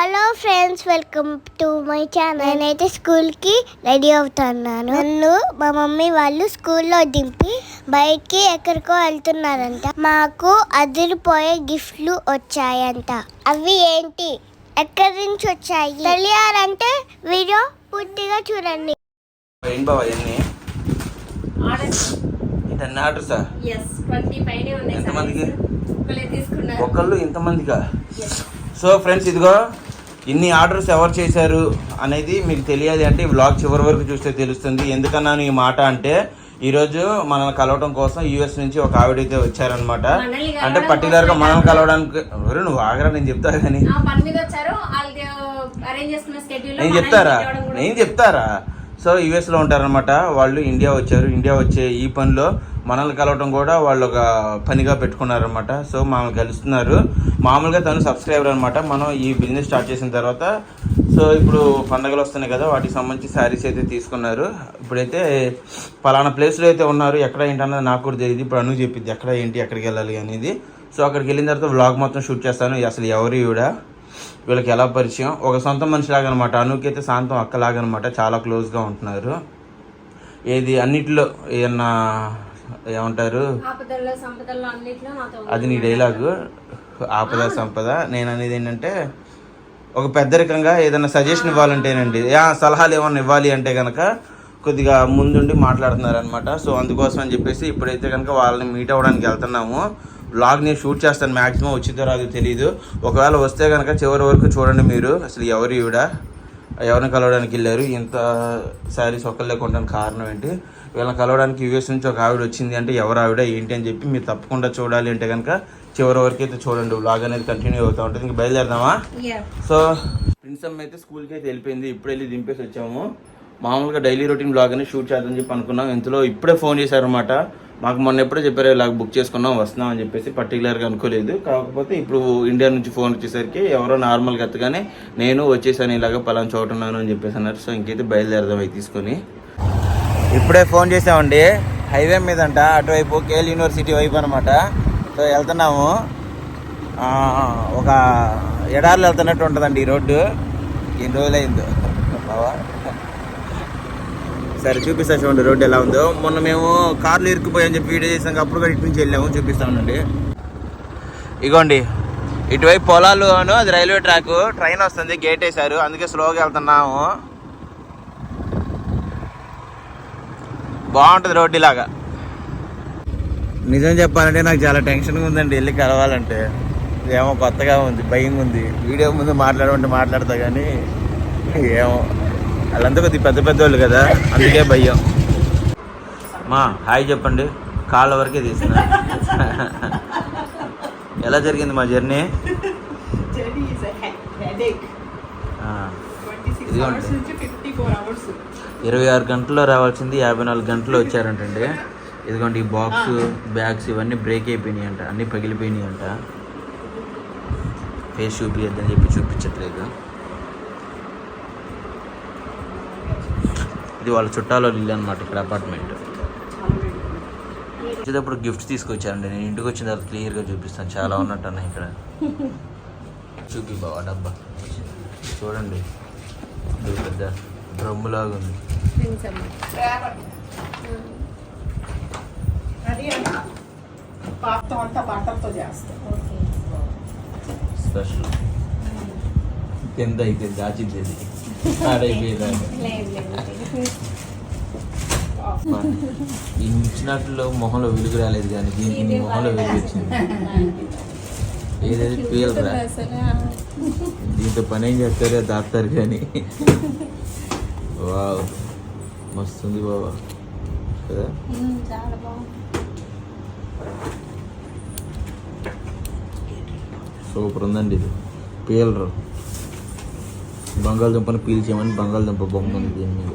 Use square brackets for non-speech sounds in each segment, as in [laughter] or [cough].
Hello friends welcome to my channel నేనైతే స్కూల్కి ready అవుతున్నాను. నన్ను మా మమ్మీ వాళ్ళు స్కూల్లో దింపి బయటికి ఎక్కడికో వెళ్తున్నారంట. మాకు అదిరిపోయే గిఫ్ట్లు వచ్చాయంట. అవి ఏంటి? ఎక్కడి నుంచి వచ్చాయి? తెలియాలంటే వీడియో పూర్తిగా చూడండి. ఏం బావ ఇవన్నీ? ఇదన్నీ ఆర్డర్సా ఎంతమందికి? ఒకళ్ళు ఇంతమందిగా సో ఫ్రెండ్స్ ఇదిగో ఇన్ని ఆర్డర్స్ ఎవరు చేశారు అనేది మీకు తెలియాలి అంటే ఈ వ్లాగ్ చివరి వరకు చూస్తే తెలుస్తుంది. ఎందుకన్నాను ఈ మాట అంటే ఈరోజు మనల్ని కలవడం కోసం యూఎస్ నుంచి ఒక ఆవిడ అయితే వచ్చారనమాట అంటే పర్టికులర్గా మనం. కలవడానికి ఎవరు నువ్వు ఆగరా నేను చెప్తా కానీ. నేను చెప్తారా? నేను చెప్తారా? సో యుఎస్లో ఉంటారనమాట వాళ్ళు ఇండియా వచ్చారు. ఇండియా వచ్చే ఈ పనిలో మనల్ని కలవటం కూడా వాళ్ళు ఒక పనిగా పెట్టుకున్నారనమాట సో మమ్మల్ని కలుస్తున్నారు మామూలుగా తను సబ్స్క్రైబర్ అనమాట మనం ఈ బిజినెస్ స్టార్ట్ చేసిన తర్వాత సో ఇప్పుడు పండగలు వస్తున్నాయి కదా వాటికి సంబంధించి శారీస్ అయితే తీసుకున్నారు. ఇప్పుడైతే పలానా ప్లేస్లో అయితే ఉన్నారు. ఎక్కడ ఏంటన్నది నాకు కూడా తెలియదు ఇప్పుడు అను చెప్పింది ఎక్కడ ఏంటి ఎక్కడికి వెళ్ళాలి అనేది. సో అక్కడికి వెళ్ళిన తర్వాత వ్లాగ్ మొత్తం షూట్ చేస్తాను. అసలు ఎవరు ఈవిడ? వీళ్ళకి ఎలా పరిచయం? ఒక సొంత మనిషిలాగా అనమాట అనుకైతే శాంతం అక్కలాగా అనమాట చాలా క్లోజ్గా ఉంటున్నారు. ఏది అన్నిటిలో ఏమన్నా ఏమంటారు? అది నీ డైలాగు. ఆపద సంపద. నేను అనేది ఏంటంటే ఒక పెద్దరికంగా ఏదైనా సజెషన్ ఇవ్వాలంటేనండి. సలహాలు ఏమన్నా ఇవ్వాలి అంటే కనుక కొద్దిగా ముందుండి మాట్లాడుతున్నారు అనమాట సో అందుకోసం అని చెప్పేసి ఇప్పుడైతే కనుక వాళ్ళని మీట్ అవ్వడానికి వెళ్తున్నాము. వ్లాగ్ నేను షూట్ చేస్తాను. మ్యాక్సిమం వచ్చిందో రాదో తెలియదు ఒకవేళ వస్తే కనుక చివరి వరకు చూడండి మీరు. అసలు ఎవరు ఈవిడ? ఎవరిని కలవడానికి వెళ్ళారు? ఇంత శారీస్ ఒక్కళ్ళే కొనడానికి కారణం ఏంటి? వీళ్ళని కలవడానికి యూఎస్ నుంచి ఒక ఆవిడ వచ్చింది అంటే ఎవరు ఆవిడ ఏంటి అని చెప్పి మీరు తప్పకుండా చూడాలి అంటే కనుక చివరి వరకు అయితే చూడండి. వ్లాగ్ అనేది కంటిన్యూ అవుతూ ఉంటుంది. ఇంక బయలుదేరదామా. సో ప్రిన్స్ అమ్మ అయితే స్కూల్కి అయితే వెళ్ళిపోయింది. ఇప్పుడు వెళ్ళి దింపేసి వచ్చాము. మామూలుగా డైలీ రొటీన్ బ్లాగ్ అని షూట్ చేద్దామని చెప్పి అనుకున్నాం. ఇంతలో ఇప్పుడే ఫోన్ చేశారనమాట మాకు మొన్న ఎప్పుడో చెప్పారు ఇలాగ బుక్ చేసుకున్నాం వస్తున్నాం అని చెప్పేసి పర్టికులర్గా అనుకోలేదు. కాకపోతే ఇప్పుడు ఇండియా నుంచి ఫోన్ వచ్చేసరికి ఎవరో నార్మల్గా ఎత్తగానే నేను వచ్చేసాను ఇలాగ పలానా చోట ఉన్నాను అని చెప్పేసి అన్నారు. సో ఇంకైతే బయలుదేరదాం అవి తీసుకొని. ఇప్పుడే ఫోన్ చేసామండి. హైవే మీద అంట అటువైపు కేఎల్ యూనివర్సిటీ వైపు అనమాట సో వెళ్తున్నాము. ఒక ఎడార్లు వెళ్తున్నట్టు ఉంటుందండి ఈ రోడ్డు. ఎన్ని రోజులైందో. బావా. సరే చూపిస్తా చూడండి రోడ్డు ఎలా ఉందో. మొన్న మేము కార్లు ఇరుక్కుపోయామని చెప్పి వీడియో చేసాం అప్పుడు కూడా ఇటు నుంచి వెళ్ళాము. చూపిస్తామండి ఇగోండి. ఇటువైపు పొలాలు అను అది రైల్వే ట్రాక్. ట్రైన్ వస్తుంది గేట్ వేశారు. అందుకే స్లోగా వెళ్తున్నాము. బాగుంటుంది రోడ్డు ఇలాగా. నిజం చెప్పాలంటే నాకు చాలా టెన్షన్గా ఉందండి వెళ్ళి కలవాలంటే. ఏమో కొత్తగా ఉంది భయం ఉంది. వీడియో ముందు మాట్లాడమంటే మాట్లాడతా కానీ ఏమో. వాళ్ళంతా కొద్దిగా పెద్ద పెద్ద వాళ్ళు కదా అందుకే భయం. మా హాయ్ చెప్పండి. కాళ్ళ వరకే తీసిన ఎలా జరిగింది మా journey? Journey is a he- headache. ఆ, 26 ఇదిగోండి. Hours నుంచి 54 hours. ఇరవై ఆరు గంటల్లో రావాల్సింది యాభై నాలుగు గంటల్లో వచ్చారంటండి. ఇదిగోండి ఈ బాక్స్ బ్యాగ్స్ ఇవన్నీ బ్రేక్ అయిపోయినాయి అంట అన్నీ పగిలిపోయినాయి అంట ఫేస్ చూపించద్దని చెప్పి చూపించట్లేదు. ఇది వాళ్ళ చుట్టాల ఇల్లు అనమాట ఇక్కడ అపార్ట్మెంట్ వచ్చేటప్పుడు గిఫ్ట్స్ తీసుకొచ్చారండి. నేను ఇంటికి వచ్చిన తర్వాత క్లియర్గా చూపిస్తాను. చాలా ఉన్నట్టు అన్న ఇక్కడ. చూపి బావా డబ్బా. చూడండి. పెద్ద డ్రమ్ములాగా ఉంది. అది. పాపతో అంతా బట్టలతో చేస్తాం. స్పెషల్ కింద అయితే [laughs] లేదు. ఇచ్చినట్లు మొహంలో వెలుగు రాలేదు కానీ దీనికి మొహంలో వెలుగు వచ్చింది. [laughs] ఏదైతే పీలరా? దీంతో పని ఏం చేస్తారో దాస్తారు కానీ [laughs] వావ్. మస్తుంది బాబా. కదా? ఉమ్, చాలా బాగుంది. సూపర్ ఉందండి ఇది. పీలరు. బంగాళదుంపని పీల్చేమని బంగాళదుంప బొమ్మ ఉంది దీని మీద.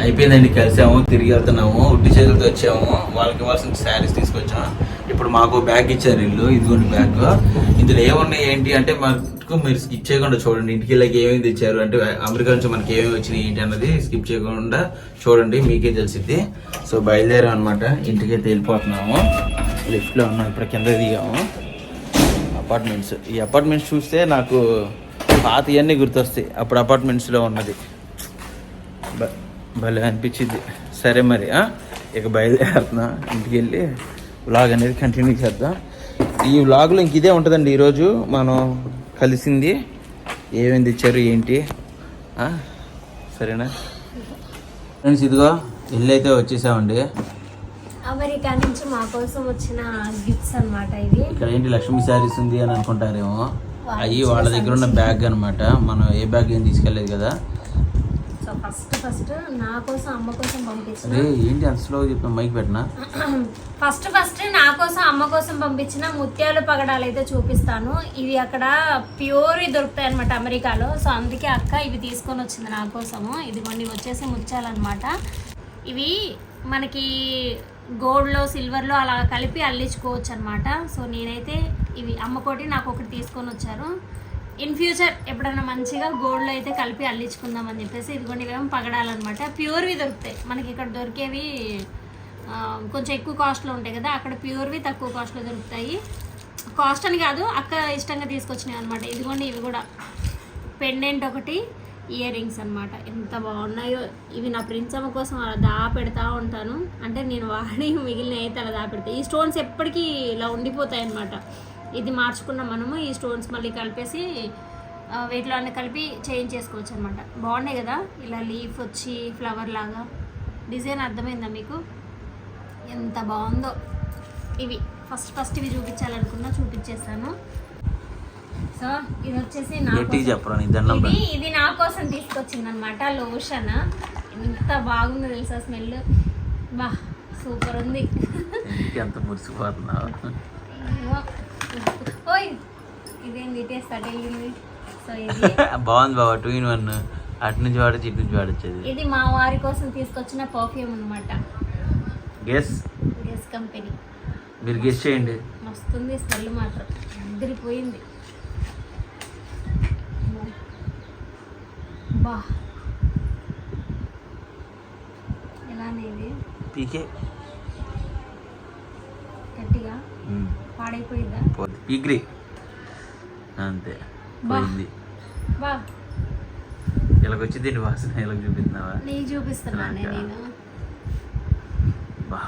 అయిపోయిందండి కలిసాము తిరిగి వెళ్తున్నాము ఉట్టి చేతులతో వచ్చాము. వాళ్ళకి ఇవ్వాల్సిన శారీస్ తీసుకొచ్చాము. ఇప్పుడు మాకు బ్యాగ్ ఇచ్చారు ఇల్లు ఇదిగోండి బ్యాగ్ ఇందులో ఏమున్నాయి ఏంటి అంటే మనకు మీరు స్కిప్ చేయకుండా చూడండి. ఇంటికి వెళ్ళకి ఏమేమి తెచ్చారు? అంటే అమెరికా నుంచి మనకి ఏమేమి వచ్చినాయి ఏంటి అన్నది స్కిప్ చేయకుండా చూడండి మీకే తెలిసిద్ది. సో బయలుదేరాం అనమాట ఇంటికైతే వెళ్ళిపోతున్నాము. లిఫ్ట్లో ఉన్నాం ఇప్పుడు కింద దిగాము. అపార్ట్మెంట్స్ ఈ అపార్ట్మెంట్స్ చూస్తే నాకు పాత ఇవన్నీ గుర్తొస్తాయి. అప్పుడు అపార్ట్మెంట్స్లో ఉన్నది. భలే అనిపించింది సరే మరి ఇక బయలుదేరుతున్నా. ఇంటికి వెళ్ళి వ్లాగ్ అనేది కంటిన్యూ చేద్దాం. ఈ వ్లాగ్లో ఇంక ఇదే ఉంటుందండి. ఈరోజు మనం కలిసింది. ఏమేమి తెచ్చారు ఏంటి? సరేనా? ఫ్రెండ్స్ ఇదిగో ఇల్లు అయితే వచ్చేసామండి. అమెరికా నుంచి మా కోసం వచ్చిన గిఫ్ట్స్ అన్నమాట ఇవి. ఇక్కడ ఏంటి లక్ష్మీ శారీస్ ఉంది అని అనుకుంటారేమో. అవి వాళ్ళ దగ్గర ఉన్న బ్యాగ్ అన్నమాట. మనం ఏ బ్యాగ్ ఏం తీసుకెళ్ళలేదు కదా. ఫస్ట్ ఫస్ట్ నా కోసం అమ్మ కోసం పంపించిన. ఏంటి అంత చెప్పిన? మైక్ పెట్టినా? ఫస్ట్ ఫస్ట్ నా కోసం అమ్మ కోసం పంపించిన ముత్యాలు పగడాలు అయితే చూపిస్తాను. ఇవి అక్కడ ప్యూర్ దొరుకుతాయి అనమాట అమెరికాలో. సో అందుకే అక్క ఇవి తీసుకొని వచ్చింది నా కోసము. ఇది కొన్ని వచ్చేసి ముత్యాలు అనమాట ఇవి మనకి గోల్డ్లో సిల్వర్లో అలా కలిపి అల్లించుకోవచ్చు అనమాట సో నేనైతే ఇవి అమ్మకోటి నాకు ఒకటి తీసుకొని వచ్చారు. ఇన్ ఫ్యూచర్ ఎప్పుడైనా మంచిగా గోల్డ్లో అయితే కలిపి అల్లించుకుందాం అని చెప్పేసి ఇదిగోండి ఇవేమో పగడాలన్నమాట. ప్యూర్వి దొరుకుతాయి. మనకి ఇక్కడ దొరికేవి కొంచెం ఎక్కువ కాస్ట్లో ఉంటాయి కదా అక్కడ ప్యూర్వి తక్కువ కాస్ట్లో దొరుకుతాయి. కాస్ట్ అని కాదు అక్క ఇష్టంగా తీసుకొచ్చినాయి అనమాట ఇదిగోండి ఇవి కూడా. పెండెంట్ ఒకటి ఇయర్ రింగ్స్ అనమాట ఎంత బాగున్నాయో. ఇవి నా ప్రిన్స్ అమ్మ కోసం అలా దాపెడతా ఉంటాను. అంటే నేను వాడి మిగిలిన అయితే అలా దాపెడతాయి ఈ స్టోన్స్ ఎప్పటికీ ఇలా ఉండిపోతాయి అనమాట ఇది మార్చుకున్న మనము ఈ స్టోన్స్ మళ్ళీ కలిపేసి వీటిలో అన్ని కలిపి చేంజ్ చేసుకోవచ్చు అనమాట బాగున్నాయి కదా? ఇలా లీఫ్ వచ్చి ఫ్లవర్ లాగా. డిజైన్ అర్థమైందా మీకు? ఎంత బాగుందో. ఇవి. ఫస్ట్ ఫస్ట్ ఇవి చూపించాలనుకున్నా చూపించేస్తాను. సో ఇది వచ్చేసి నా ఇది ఇది నా కోసం తీసుకొచ్చింది అనమాట లోషన్ ఎంత బాగుందో తెలుసా స్మెల్ బా సూపర్ ఉంది. ఎంత మురిసిపోతున్నావు. ఓయ్ వెళ్ళింది సో ఇది. [laughs] బాగుంది బాబా టూ ఇన్ వన్ అటు నుంచి వాడచ్చు ఇటు నుంచి వాడచ్చు ఇది మా వారి కోసం తీసుకొచ్చిన పర్ఫ్యూమ్ అనమాట గెస్ గెస్ కంపెనీ మీరు గెస్ చేయండి. మస్తుంది స్మెల్ మాత్రం. అదిరిపోయింది బా. ఎలానే ఇది? పీకే గట్టిగా పాడైపోయిందా? పీగ్రీ అంతే. పోయింది. బా. ఇలాగ వచ్చి దీని వాసన? ఇలాగ చూపిస్తున్నావా? నీకు చూపిస్తున్నానే నాకా? నేను. బా.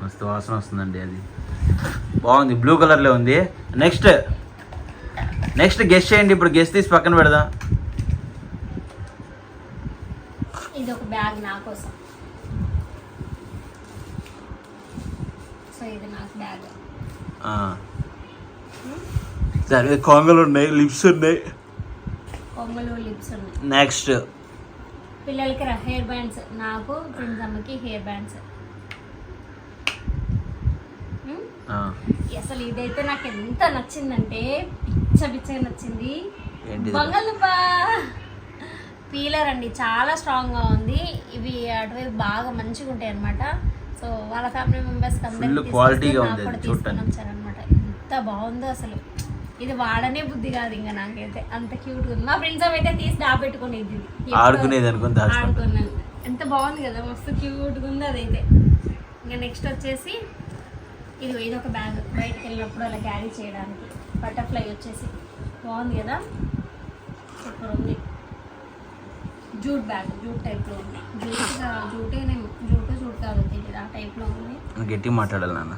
మస్తు వాసన వస్తుందండి అది. బాగుంది. బ్లూ కలర్లో ఉంది. నెక్స్ట్. నెక్స్ట్ గెస్ట్ చేయండి. ఇప్పుడు గెస్ట్ తీసి పక్కన పెడదాం. ఇది ఒక బ్యాగ్ నా కోసం. సో ఇది నాకు బ్యాగ్. సరే కొంగలు ఉన్నాయి లిప్స్ ఉన్నాయి. కొంగలు లిప్స్ ఉన్నాయి. నెక్స్ట్ పిల్లలకి హెయిర్ బ్యాండ్స్ నాకు ఫ్రెండ్స్ అమ్మకి హెయిర్ బ్యాండ్స్ అసలు ఇదైతే నాకు ఎంత నచ్చిందంటే పిచ్చ పిచ్చగా నచ్చింది. బంగాళదుంప! పీలర్ అండి చాలా స్ట్రాంగ్గా ఉంది. ఇవి అటువైపు బాగా మంచిగా ఉంటాయి అనమాట సో వాళ్ళ ఫ్యామిలీ మెంబర్స్ Full quality గా ఉంది అది తీసుకొని చూడటానికి. వచ్చారనమాట ఎంత బాగుందో అసలు. ఇది వాడనే బుద్ధి కాదు ఇంకా నాకైతే. అంత క్యూట్ ఉంది. మా ఫ్రెండ్స్ అయితే తీసి దాపెట్టుకునేది. ఆడుకునేది అనుకుని ఆడుకున్నాను. ఎంత బాగుంది కదా మస్తు క్యూట్గా ఉంది అదైతే. ఇంకా నెక్స్ట్ వచ్చేసి ఇది ఇది ఒక బ్యాగ్ బయటకు వెళ్ళినప్పుడు అలా క్యారీ చేయడానికి. బటర్ఫ్లై వచ్చేసి. బాగుంది కదా? సూపర్ ఉంది. జూట్ బ్యాగ్ జూట్ టైప్లో ఉంది. జూట్ జూటేనేమో జూటు తెలియదు ఆ టైప్లో ఉంది. గట్టిగా మాట్లాడాలి నాన్న.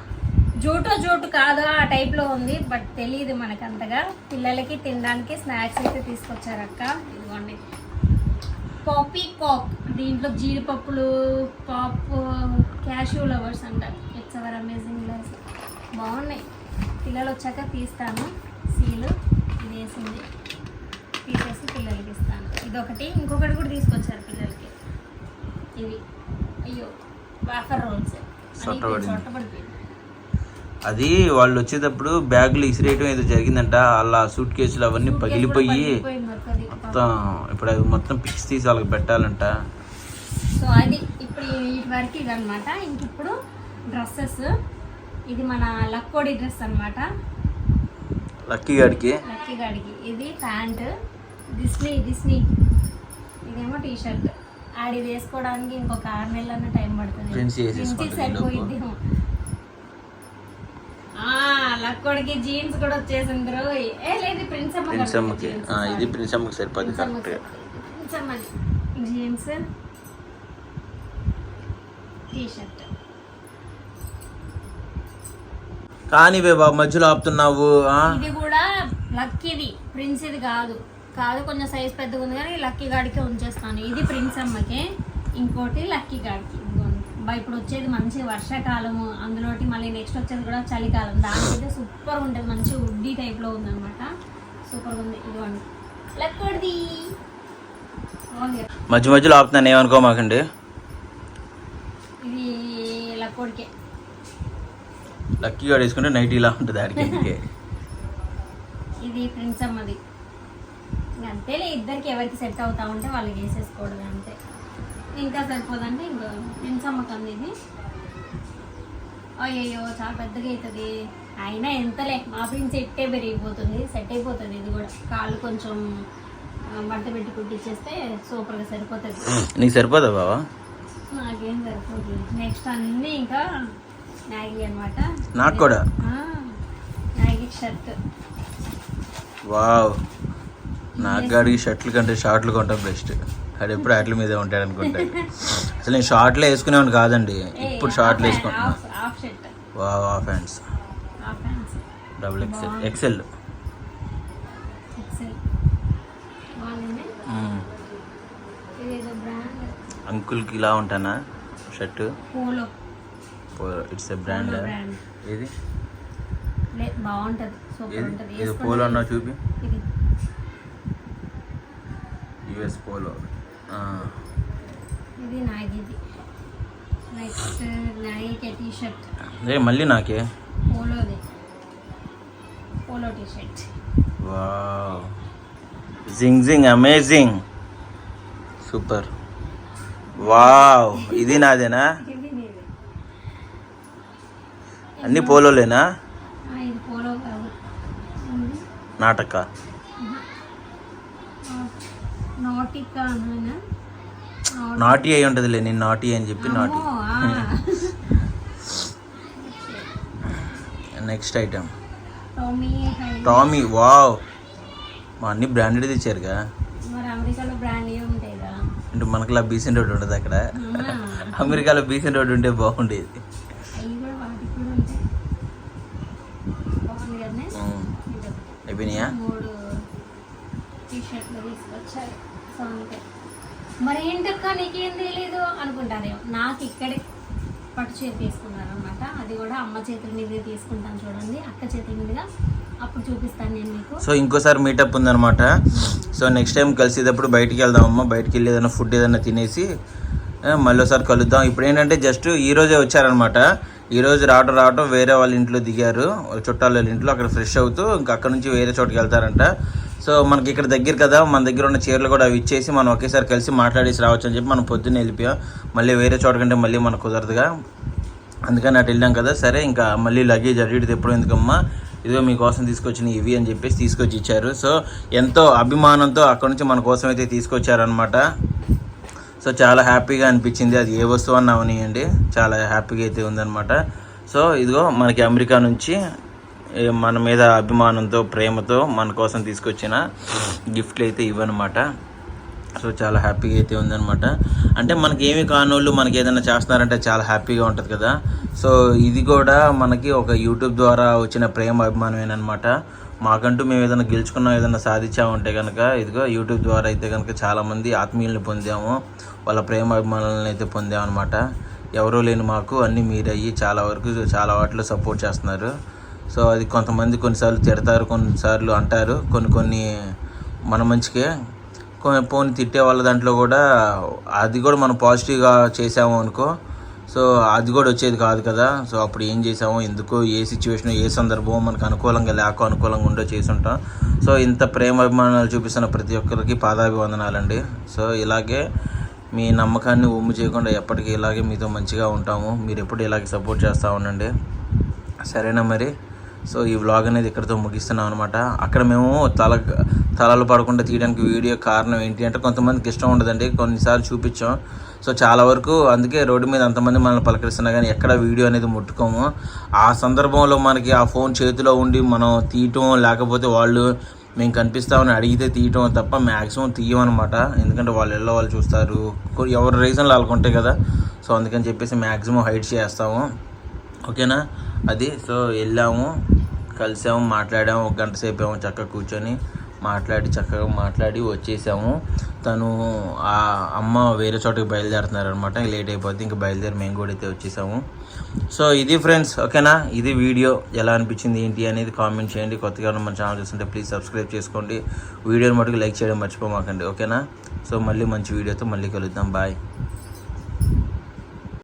జూటో జూటు కాదు ఆ టైప్లో ఉంది బట్ తెలియదు మనకు అంతగా. పిల్లలకి తినడానికి స్నాక్స్ అయితే తీసుకొచ్చారు అక్క ఇదిగోండి. పాపీ కాక్ దీంట్లో జీడిపప్పులు పాప్ క్యాష్యూ లవర్స్ అంట. ఇట్స్ అవర్ అమేజింగ్ లైఫ్ బాగున్నాయి. పిల్లలు వచ్చాక తీస్తాను. సీలు ఇది వేసింది తీసేసి పిల్లలకి ఇస్తాను. ఇదొకటి. ఇంకొకటి కూడా తీసుకొచ్చారు పిల్లలకి. ఇవి. అయ్యో. అది వాళ్ళు వచ్చేటప్పుడు బ్యాగులు ఇసిరేయటం ఏదో జరిగిందంట. అలా సూట్ కేసులు అవన్నీ పగిలిపోయి. మొత్తం ఇప్పుడు అవి మొత్తం పిక్స్ తీసి వాళ్ళకి పెట్టాలంట. సో అది ఇప్పుడు వరకు ఇదనమాట ఇంక ఇప్పుడు డ్రెస్సెస్ ఇది మన లక్కోడి డ్రెస్ అన్నమాట. లక్కీ గాడికి. లక్కీ గాడికి. ఇది ప్యాంట్. డిస్నీ డిస్నీ ఇదేమో టీ షర్ట్ ఆడి వేసుకోవడానికి ఇంకొక ఆరు నెలలన్న టైం పడుతుంది. ఆ లక్కోడికి జీన్స్ కూడా వచ్చేసింది రోయ్. ఏ లేదు ప్రిన్స్ అమ్మ ప్రిన్స్ అమ్మకి ఆ, ఇది ప్రిన్స్ అమ్మకి సరిపోద్ది కరెక్ట్గా జీన్స్ టీ షర్ట్ కానీ బాబు మధ్యలో ఆపుతున్నావు? ఇది కూడా లక్కీది ప్రిన్స్ ఇది కాదు. కాదు కొంచెం సైజ్ పెద్దగా ఉంది కానీ లక్కీ గాడికే ఉంచేస్తాను. ఇది ప్రిన్స్ అమ్మకి ఇంకోటి లక్కీ గాడికి. బా ఇప్పుడు వచ్చేది మంచి వర్షాకాలము. అందులోటి మళ్ళీ నెక్స్ట్ వచ్చేది కూడా చలికాలం. దానికైతే సూపర్ ఉంటుంది. మంచి ఉడ్డీ టైప్లో ఉందన్నమాట. సూపర్ ఉంది. ఇదిగోండి. లక్కోడిది? మధ్య మధ్యలో ఆపుతున్నాను. ఏమనుకో మాకండి. ఇది లక్కోడికే లక్కీగా వేసుకుంటే నైట్ ఇలా ఉంటుంది ఆడికి. [laughs] ఇది ప్రిన్స్ అమ్మది. అంతేలే ఇద్దరికి ఎవరికి సెట్ అవుతా ఉంటే వాళ్ళకి వేసేసుకోవడం అంతే. ఇంకా సరిపోదంటే ఇంకా అంది ఇది. అయ్యయ్యో చాలా పెద్దగా అవుతుంది. అయినా ఎంతలే మా ప్రిన్స్ ఎట్టే పెరిగిపోతుంది సెట్ అయిపోతుంది ఇది కూడా. కాళ్ళు కొంచెం బట్ట పెట్టి కుట్టించేస్తే సూపర్గా సరిపోతుంది. నీకు సరిపోదా బావా? నాకేం సరిపోతుంది నెక్స్ట్ అన్నీ ఇంకా మ్యాగీ అనమాట నాకు కూడా? Maggi shirt. వావ్. నాకు గాడికి షర్ట్లు కంటే షార్ట్లు కొంటాం బెస్ట్. అది ఎప్పుడు వాటి మీదే ఉంటాడు అనుకుంటాడు అసలు నేను షార్ట్లు వేసుకునేవాడిని కాదండి. ఇప్పుడు షార్ట్లు వేసుకుంటున్నా half half hands double XL. XL. అంకుల్కి ఇలా ఉంటానా షర్టు? It's a brand? బాగుంటది. సూపర్ ఉంటది. ఇది పోలో అన్నా చూపి. ఇది యుఎస్ పోలో ఇది నాగిది నెక్స్ట్ నైక్ టీ షర్ట్. మళ్ళీ నాకే? పోలోది. Polo T shirt wow. జింగ్ జింగ్ అమేజింగ్. సూపర్. వావ్. ఇది నాదేనా? నీది అన్ని పోలోలేనా. నాటక? నాటి అయి ఉంటుందిలే నేను నాటి అని చెప్పి నాటి. నెక్స్ట్ ఐటమ్ టోమీ వావ్ మా అన్ని బ్రాండెడ్ తెచ్చారుగా. అంటే మనకులా బీసెన్ రోడ్ ఉండదు అక్కడ. అమెరికాలో బీసెన్ రోడ్ ఉంటే బాగుండేది. అయిపోయినాయా సో అంతే మరి ఏంటక్క నీకేం తెలియదు అనుకుంటారేమో నాకు ఇక్కడే పట్టు చీర తీసుకున్నారు అనమాట అది కూడా అమ్మ చేతుల మీద తీసుకుంటాను చూడండి అక్క చేతుల మీదుగా. అప్పుడు చూపిస్తాను నేను మీకు. సో ఇంకోసారి మీటప్ ఉందనమాట సో నెక్స్ట్ టైం కలిసేటప్పుడు బయటికి వెళ్దాం అమ్మ బయటికి వెళ్ళి ఏదైనా ఫుడ్ ఏదైనా తినేసి మళ్ళీ ఒకసారి కలుద్దాం. ఇప్పుడు ఏంటంటే జస్ట్ ఈరోజే వచ్చారనమాట ఈరోజు రావటం రావటం వేరే వాళ్ళ ఇంట్లో దిగారు. వాళ్ళ చుట్టాల వాళ్ళ ఇంట్లో అక్కడ ఫ్రెష్ అవుతూ ఇంకా అక్కడ నుంచి వేరే చోటుకి వెళ్తారంట. సో మనకి ఇక్కడ దగ్గర కదా మన దగ్గర ఉన్న చీరలు కూడా అవి ఇచ్చేసి మనం ఒకేసారి కలిసి మాట్లాడేసి రావచ్చు అని చెప్పి మనం పొద్దున్నే వెళ్ళిపోయాం. మళ్ళీ వేరే చోట కంటే మళ్ళీ మనకు కుదరదుగా. అందుకని అటు వెళ్ళాం కదా. సరే ఇంకా మళ్ళీ లగేజ్ అటు ఎప్పుడు ఎందుకమ్మా? ఇదిగో మీకోసం తీసుకొచ్చిన ఇవి అని చెప్పేసి తీసుకొచ్చి ఇచ్చారు. సో ఎంతో అభిమానంతో అక్కడ నుంచి మన కోసం అయితే తీసుకొచ్చారనమాట సో చాలా హ్యాపీగా అనిపించింది. అది ఏ వస్తువు అన్న అవనియండి. చాలా హ్యాపీగా అయితే ఉందన్నమాట. సో ఇదిగో మనకి అమెరికా నుంచి మన మీద అభిమానంతో ప్రేమతో మన కోసం తీసుకొచ్చిన గిఫ్ట్లు అయితే ఇవ్వనమాట సో చాలా హ్యాపీగా అయితే ఉందన్నమాట. అంటే మనకి ఏమి కానోళ్ళు మనకి ఏదైనా చేస్తున్నారంటే చాలా హ్యాపీగా ఉంటుంది కదా. సో ఇది కూడా మనకి ఒక యూట్యూబ్ ద్వారా వచ్చిన ప్రేమ అభిమానమేనమాట మాకంటూ మేము ఏదైనా గెలుచుకున్నాం ఏదైనా సాధించామంటే కనుక ఇదిగో యూట్యూబ్ ద్వారా అయితే కనుక చాలామంది ఆత్మీయుల్ని పొందాము వాళ్ళ ప్రేమ అభిమానులను అయితే పొందామన్నమాట ఎవరూ లేని మాకు అన్నీ మీరయ్యి చాలా వరకు చాలా వాటిలో సపోర్ట్ చేస్తున్నారు. సో అది కొంతమంది కొన్నిసార్లు తిడతారు కొన్నిసార్లు అంటారు కొన్ని కొన్ని మన మంచికే. కొన్ని పోని తిట్టే వాళ్ళ దాంట్లో కూడా అది కూడా మనం పాజిటివ్గా చేసాము అనుకో సో అది కూడా వచ్చేది కాదు కదా. సో అప్పుడు ఏం చేసాము ఎందుకో? ఏ సిచ్యువేషన్ ఏ సందర్భం మనకు అనుకూలంగా లేక అనుకూలంగా ఉండో చేసి ఉంటాం. సో ఇంత ప్రేమ అభిమానాలు చూపిస్తున్న ప్రతి ఒక్కరికి పాదాభివందనాలండి. సో ఇలాగే మీ నమ్మకాన్ని ఒమ్ము చేయకుండా ఎప్పటికీ ఇలాగే మీతో మంచిగా ఉంటాము. మీరు ఎప్పుడు ఇలాగే సపోర్ట్ చేస్తూ ఉండండి. సరేనా మరి? సో ఈ వ్లాగ్ అనేది ఇక్కడితో ముగిస్తున్నాం అనమాట అక్కడ మేము తల తలలు పడకుండా తీయడానికి వీడియో కారణం ఏంటి అంటే కొంతమందికి ఇష్టం ఉండదండి. కొన్నిసార్లు చూపించాం. సో చాలా వరకు అందుకే రోడ్డు మీద అంతమంది మనల్ని పలకరిస్తున్నా కానీ ఎక్కడ వీడియో అనేది ముట్టుకోము. ఆ సందర్భంలో మనకి ఆ ఫోన్ చేతిలో ఉండి మనం తీయటం లేకపోతే వాళ్ళు మేము కనిపిస్తామని అడిగితే తీయటం తప్ప మ్యాక్సిమం తీయమన్నమాట. ఎందుకంటే వాళ్ళు ఇళ్ళ వాళ్ళు చూస్తారు. ఎవరి రీజన్లు వాళ్ళకు ఉంటాయి కదా. సో అందుకని చెప్పేసి మ్యాక్సిమం హైట్ చేస్తాము. ఓకేనా? అది. సో వెళ్ళాము. కలిసాము మాట్లాడాము. ఒక గంట సేపు ఏమో చక్కగా కూర్చొని మాట్లాడి చక్కగా మాట్లాడి వచ్చేసాము. తను ఆ అమ్మ వేరే చోటకి బయలుదేరుతున్నారు అనమాట లేట్ అయిపోతే ఇంకా బయలుదేరి మేము కూడా అయితే వచ్చేసాము. సో ఇది ఫ్రెండ్స్ ఓకేనా ఇది వీడియో. ఎలా అనిపించింది ఏంటి అనేది కామెంట్ చేయండి. కొత్తగా ఉన్న మన ఛానల్ చూస్తుంటే ప్లీజ్ సబ్స్క్రైబ్ చేసుకోండి. వీడియోని మటుకు లైక్ చేయడం మర్చిపోమాకండి ఓకేనా సో మళ్ళీ మంచి వీడియోతో మళ్ళీ కలుద్దాం. బాయ్